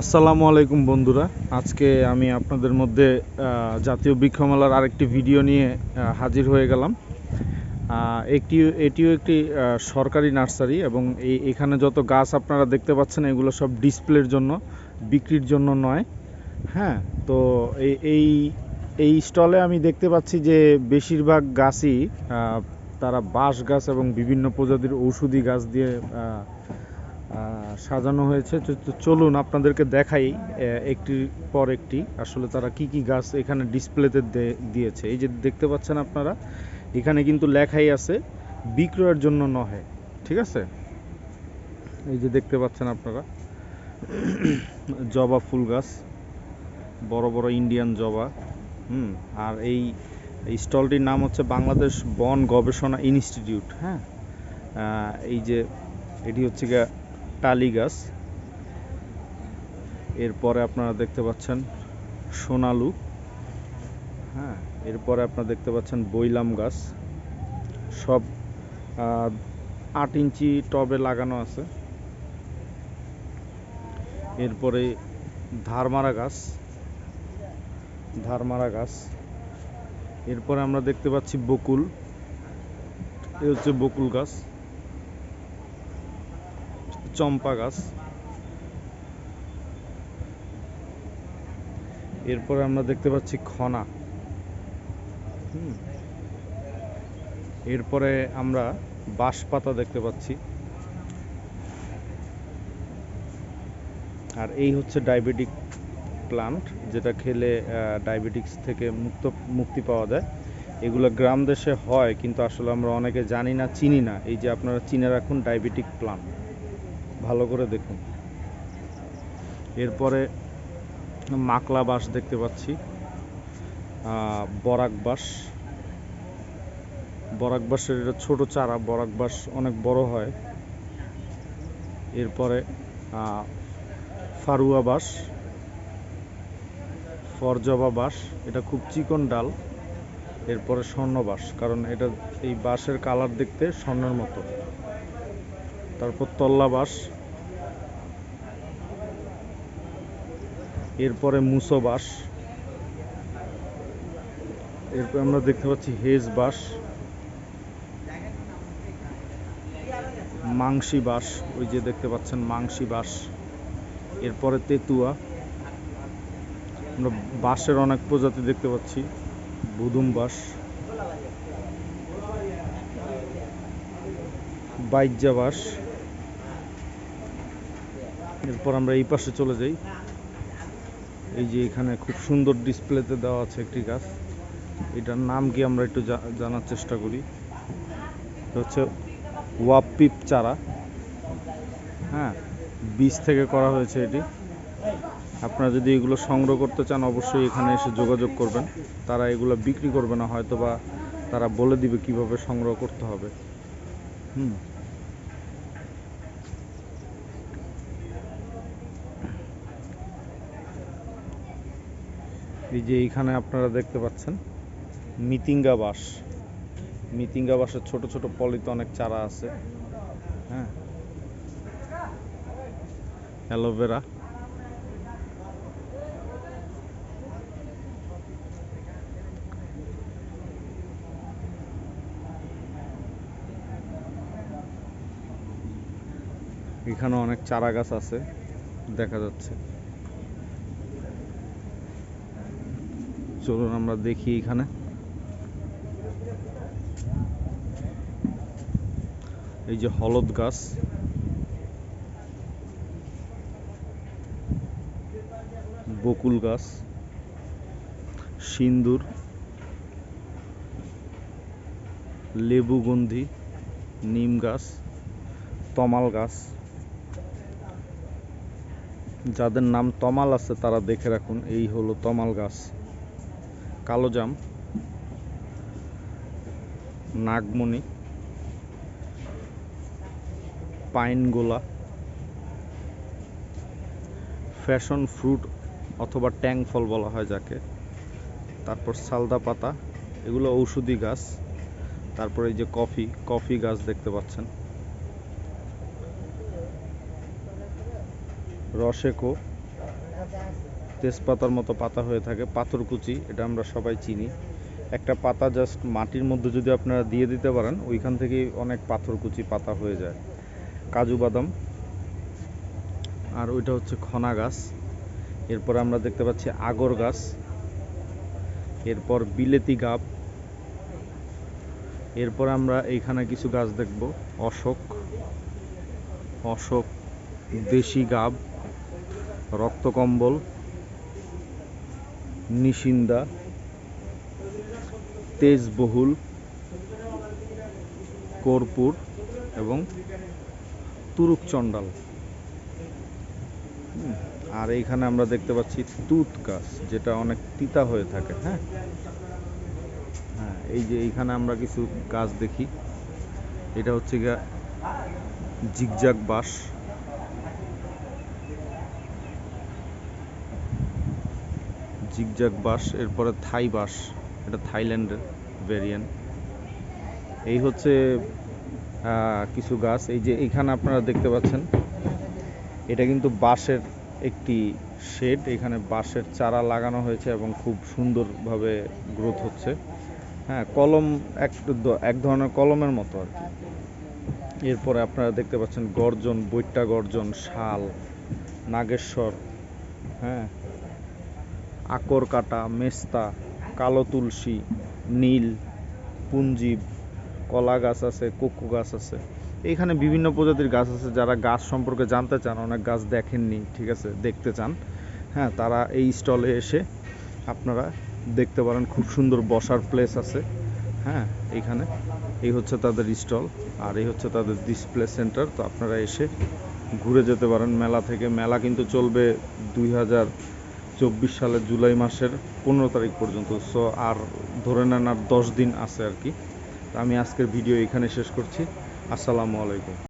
আসসালামু আলাইকুম বন্ধুরা। আজকে আমি আপনাদের মধ্যে জাতীয় বৃক্ষমেলার আরেকটি ভিডিও নিয়ে হাজির হয়ে গেলাম। একটি, এটিও একটি সরকারি নার্সারি এবং এই, এখানে যত গাছ আপনারা দেখতে পাচ্ছেন, এগুলো সব ডিসপ্লের জন্য, বিক্রির জন্য নয়। হ্যাঁ তো এই এই স্টলে আমি দেখতে পাচ্ছি যে বেশিরভাগ গাছই তারা বাঁশ গাছ এবং বিভিন্ন প্রজাতির ঔষধি গাছ দিয়ে সাজানো হয়েছে। চলুন আপনাদেরকে দেখাই আহ, একটির পর একটি আসলে তারা কি কি গাছ এখানে ডিসপ্লেতে দিয়েছে। এই যে দেখতে পাচ্ছেন আপনারা এখানে কিন্তু লেখাই আছে বিক্রয়ের জন্য নহে। ঠিক আছে? এই যে দেখতে পাচ্ছেন আপনারা জবা ফুল গাছ বড় বড় ইন্ডিয়ান জবা হুম আর এই স্টলটির নাম হচ্ছে বাংলাদেশ বন গবেষণা ইনস্টিটিউট হ্যাঁ? এই যে এটি হচ্ছে গিয়ে টালি গাছ। এরপরে আপনারা দেখতে পাচ্ছেন সোনালু। হ্যাঁ এরপরে আপনারা দেখতে পাচ্ছেন বইলাম গাছ। সব আট ইঞ্চি টবে লাগানো আছে। এরপরে ধারমারা গাছ। ধারমারা গাছ। এরপরে আমরা দেখতে পাচ্ছি বকুল। এ হচ্ছে বকুল গাছ। চম্পা গাছ। এরপরে আমরা দেখতে পাচ্ছি খনা। এরপরে আমরা বাঁশ পাতা দেখতে পাচ্ছি। আর এই হচ্ছে ডায়াবেটিক প্লান্ট, যেটা খেলে ডায়াবেটিক্স থেকে মুক্ত, মুক্তি পাওয়া যায়। এগুলো গ্রাম দেশে হয়, কিন্তু আসলে আমরা অনেকে জানি না, চিনি না। এই যে আপনারা চিনে রাখুন, ডায়াবেটিক প্লান্ট। ভালো করে দেখুন। এরপরে মাকলা বাঁশ দেখতে পাচ্ছি। বরাক বাঁশ। বরাক বাঁশের এটা ছোটো চারা, বরাক বাঁশ অনেক বড় হয়। এরপরে ফারুয়া বাঁশ, ফরজবা বাঁশ, এটা খুব চিকন ডাল। এরপরে স্বর্ণ বাঁশ, কারণ এটা এই বাঁশের কালার দেখতে স্বর্ণের মতো। তারপর তল্লা বাঁশ এরপরে মুসো বাঁশ এরপর আমরা দেখতে পাচ্ছি হেজ বাঁশ মাংসি বাঁশ ওই যে দেখতে পাচ্ছেন মাংসি বাঁশ এরপরে তেতুয়া, আমরা বাঁশের অনেক প্রজাতি দেখতে পাচ্ছি বুদুম বাঁশ বাইজ্জা বাঁশ এরপর আমরা এই পাশে চলে যাই। এই যে এখানে খুব সুন্দর ডিসপ্লেতে দেওয়া আছে একটি গাছ। এটার নাম কি আমরা একটু জানার চেষ্টা করি। হচ্ছে ওয়াপিপ চারা। হ্যাঁ বীজ থেকে করা হয়েছে এটি। আপনারা যদি এগুলো সংগ্রহ করতে চান, অবশ্যই এখানে এসে যোগাযোগ করবেন। তারা এগুলো বিক্রি করবে না হয়তো বা তারা বলে দিবে কীভাবে সংগ্রহ করতে হবে। হুম। এই যে এইখানে আপনারা দেখতে পাচ্ছেন, মিতিঙ্গা বাঁশ মিতিঙ্গা বাঁশের ছোট ছোট পলিতে অনেক চারা আছে। হ্যাঁ। অ্যালোভেরা এখানে অনেক চারা গাছ আছে, দেখা যাচ্ছে। চলুন আমরা দেখি এখানে। এই যে হলদ গাছ। বকুল গাছ। সিন্দুর। লেবুগন্ধি নিম গাছ। তমাল গাছ। যাদের নাম তমাল আছে তারা দেখে রাখুন, এই হলো তমাল গাছ। কালোজাম নাগমণি, পাইন গোলা, ফ্যাশন ফ্রুট অথবা ট্যাং ফল বলা হয় যাকে। তারপর সালদা পাতা, এগুলো ঔষধি গাছ। তারপরে এই যে কফি কফি গাছ দেখতে পাচ্ছেন। রসেকো তেজপাতার মতো পাতা হয়ে থাকে পাথরকুচি এটা আমরা সবাই চিনি। একটা পাতা জাস্ট মাটির মধ্যে যদি আপনারা দিয়ে দিতে পারেন, ওইখান থেকেই অনেক পাথরকুচি পাতা হয়ে যায়। কাজু বাদাম। আর ওইটা হচ্ছে খনা গাছ। এরপর আমরা দেখতে পাচ্ছি আগর গাছ। এরপর বিলেতি গাব। এরপর আমরা এইখানে কিছু গাছ দেখব। অশোক। অশোক, দেশি গাব, রক্তকম্বল। নিশিন্দা, তেজবহুল, কর্পূর এবং তুরুক চণ্ডাল আর এইখানে আমরা দেখতে পাচ্ছি তুত গাছ যেটা অনেক তিতা হয়ে থাকে হ্যাঁ? হ্যাঁ এই যে এইখানে আমরা কিছু গাছ দেখি। এটা হচ্ছে গিয়া জিগজাগ বাঁশ। জিগজাগ বাঁশ, এরপরে থাই বাঁশ, এটা থাইল্যান্ডের ভেরিয়েন্ট এই হচ্ছে কিছু গাছ। এই যে এখানে আপনারা দেখতে পাচ্ছেন, এটা কিন্তু বাঁশের একটি শেড এখানে বাঁশের চারা লাগানো হয়েছে এবং খুব সুন্দরভাবে গ্রোথ হচ্ছে। হ্যাঁ কলম এক এক ধরনের কলমের মতো আর কি। এরপরে আপনারা দেখতে পাচ্ছেন গর্জন বৈট্টা গর্জন, শাল, নাগেশ্বর হ্যাঁ আকর কাটা, মেস্তা, কালো তুলসী, নীল, পুঞ্জীব, কলা গাছ আছে, কোকো গাছ আছে। এইখানে বিভিন্ন প্রজাতির গাছ আছে, যারা গাছ সম্পর্কে জানতে চান, অনেক গাছ দেখেননি, ঠিক আছে, দেখতে চান। হ্যাঁ তারা এই স্টলে এসে আপনারা দেখতে পারেন, খুব সুন্দর বসার প্লেস আছে। হ্যাঁ এইখানে এই হচ্ছে তাদের স্টল, আর এই হচ্ছে তাদের ডিসপ্লে সেন্টার তো আপনারা এসে ঘুরে যেতে পারেন, মেলা থেকে। মেলা কিন্তু চলবে দুই হাজার চব্বিশ সালে জুলাই মাসের পনেরো তারিখ পর্যন্ত সো আর ধরে নেন আর দশ দিন আছে আর কি। আমি আজকের ভিডিও এখানে শেষ করছি। আসসালামু আলাইকুম।